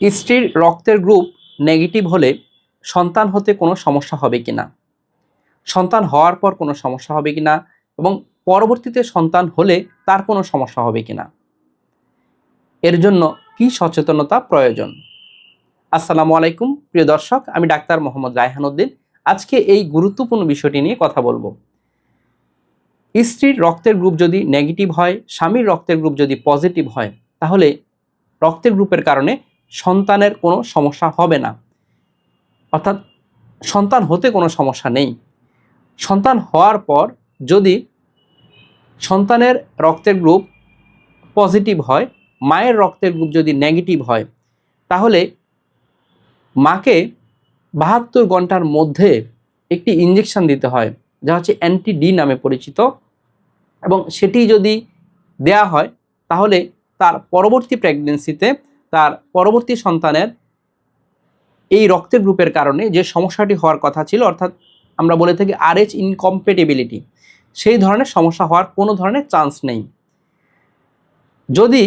স্ত্রীর রক্তের group negative হলে সন্তান হতে কোনো সমস্যা হবে কি না সন্তান হওয়ার পর কোনো সমস্যা হবে কি না এবং পরবর্তীতে সন্তান হলে তার কোনো সমস্যা হবে কি না এর জন্য কি সচেতনতা প্রয়োজন? আসসালামু আলাইকুম, প্রিয় দর্শক, আমি ডাক্তার মোহাম্মদ রায়হানুদ্দিন আজকে এই গুরুত্বপূর্ণ বিষয়টি নিয়ে কথা বলব। স্ত্রীর রক্তের গ্রুপ যদি নেগেটিভ হয়, স্বামীর রক্তের গ্রুপ যদি পজিটিভ হয়, তাহলে রক্তের গ্রুপের কারণে সন্তানের কোনো সমস্যা হবে না। অর্থাৎ সন্তান হতে কোনো সমস্যা নেই। সন্তান হওয়ার পর যদি সন্তানের রক্তের গ্রুপ পজিটিভ হয়, মায়ের রক্তের গ্রুপ যদি নেগেটিভ হয়, তাহলে মাকে বাহাত্তর ঘণ্টার মধ্যে একটি ইঞ্জেকশন দিতে হয়, যা হচ্ছে অ্যান্টি ডি নামে পরিচিত। এবং সেটি যদি দেয়া হয়, তাহলে তার পরবর্তী প্রেগনেন্সিতে তার পরবর্তী সন্তানের এই রক্তের গ্রুপের কারণে যে সমস্যাটি হওয়ার কথা ছিল, অর্থাৎ আমরা বলে থাকি আরএইচ ইনকম্পেটেবিলিটি সেই ধরনের সমস্যা হওয়ার কোনো ধরনের চান্স নেই। যদি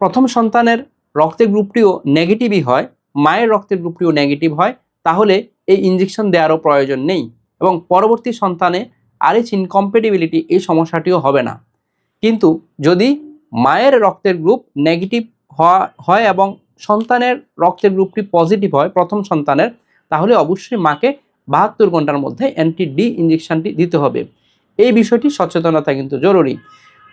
প্রথম সন্তানের রক্তের গ্রুপটিও নেগেটিভই হয়, মায়ের রক্তের গ্রুপটিও নেগেটিভ হয়, তাহলে এই ইঞ্জেকশন দেওয়ারও প্রয়োজন নেই এবং পরবর্তী সন্তানে আরএইচ ইনকম্পেটিবিলিটি এই সমস্যাটিও হবে না। কিন্তু যদি মায়ের রক্তের গ্রুপ নেগেটিভ হয় এবং সন্তানের রক্তের গ্রুপটি পজিটিভ হয়, প্রথম সন্তানের, তাহলে অবশ্যই মাকে বাহাত্তর ঘণ্টার মধ্যে অ্যান্টি ডি ইঞ্জেকশনটি দিতে হবে। এই বিষয়টি সচেতনতা কিন্তু জরুরি।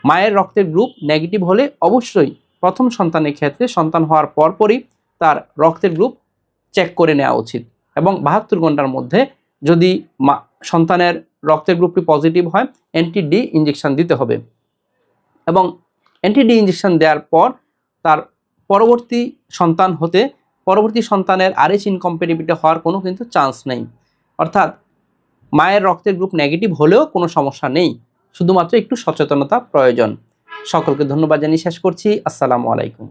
মায়ের রক্তের গ্রুপ নেগেটিভ হলে অবশ্যই প্রথম সন্তানের ক্ষেত্রে সন্তান হওয়ার পরপরই তার রক্তের গ্রুপ চেক করে নেওয়া উচিত এবং বাহাত্তর ঘণ্টার মধ্যে যদি মা, সন্তানের রক্তের গ্রুপটি পজিটিভ হয় অ্যান্টি ডি ইঞ্জেকশন দিতে হবে। এবং অ্যান্টি ডি ইঞ্জেকশন দেওয়ার পর তার পরবর্তী সন্তান হতে পরবর্তী সন্তানের আরএস ইনকম্পেটিবিলিটি হওয়ার কোনো কিন্তু চান্স নেই। অর্থাৎ মায়ের রক্তের গ্রুপ নেগেটিভ হলেও কোনো সমস্যা নেই। শুধুমাত্র একটু সচেতনতা প্রয়োজন। সকলকে ধন্যবাদ জানিয়ে শেষ করছি। আসসালামু আলাইকুম।